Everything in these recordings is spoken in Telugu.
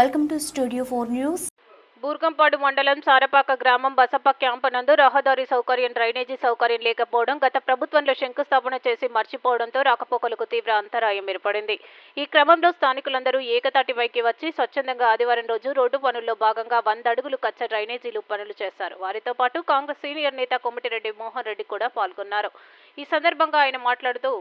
Welcome to studio four news Burgampadu మండలం సారపాక గ్రామం బసప్ప క్యాంపు నందు రహదారి సౌకర్యం డ్రైనేజీ సౌకర్యం లేకపోవడం గత ప్రభుత్వంలో శంకుస్థాపన చేసి మర్చిపోవడంతో రాకపోకలకు తీవ్ర అంతరాయం ఏర్పడింది. ఈ క్రమంలో స్థానికులందరూ ఏకతాటిపైకి వచ్చి స్వచ్ఛందంగా ఆదివారం రోజు రోడ్డు పనుల్లో భాగంగా వంద అడుగులు కచ్చ డ్రైనేజీలు పనులు చేశారు. వారితో పాటు కాంగ్రెస్ సీనియర్ నేత కొమటిరెడ్డి మోహన్ రెడ్డి కూడా పాల్గొన్నారు. ఈ సందర్భంగా ఆయన మాట్లాడుతూ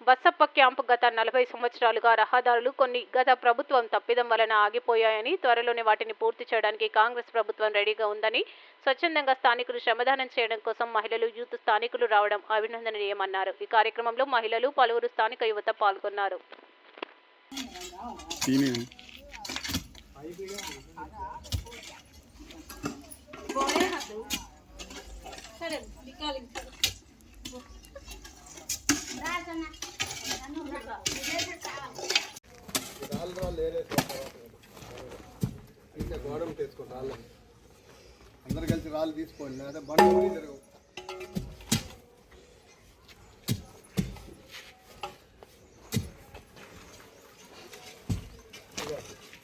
బసప్ప క్యాంపు గత నలభై సంవత్సరాలుగా రహదారులు కొన్ని గత ప్రభుత్వం తప్పిదం వలన ఆగిపోయాయని త్వరలోనే వాటిని పూర్తి చేయడానికి కాంగ్రెస్ ప్రభుత్వం రెడీగా ఉందని స్వచ్ఛందంగా స్థానికులు శ్రమదానం చేయడం కోసం మహిళలు యూత్ స్థానికులు రావడం అభినందనీయమన్నారు. ఈ కార్యక్రమంలో మహిళలు పలువురు స్థానిక యువత పాల్గొన్నారు. సరే ఇంకా గోడలు తెచ్చుకోండి రాళ్ళు అందరు కలిసి రాళ్ళు తీసుకోండి లేదా బండి ఊరి జరగవు వీడియో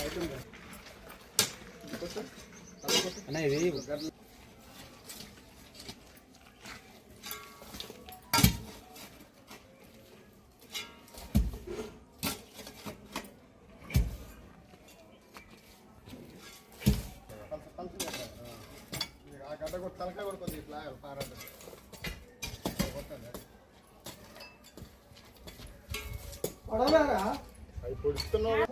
ఐటమ్ అన్న ఇది ఆ గడ్డ కొట్టి తలకాయ కొడుతుంది? ఇట్లా పారాడు కొట్టండి అవి పొడుస్తున్నావు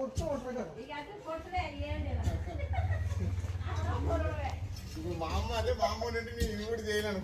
ఇప్పుడు మా అమ్మ అదే మా అమ్మ నుండి నేను కూడా చేయలేను.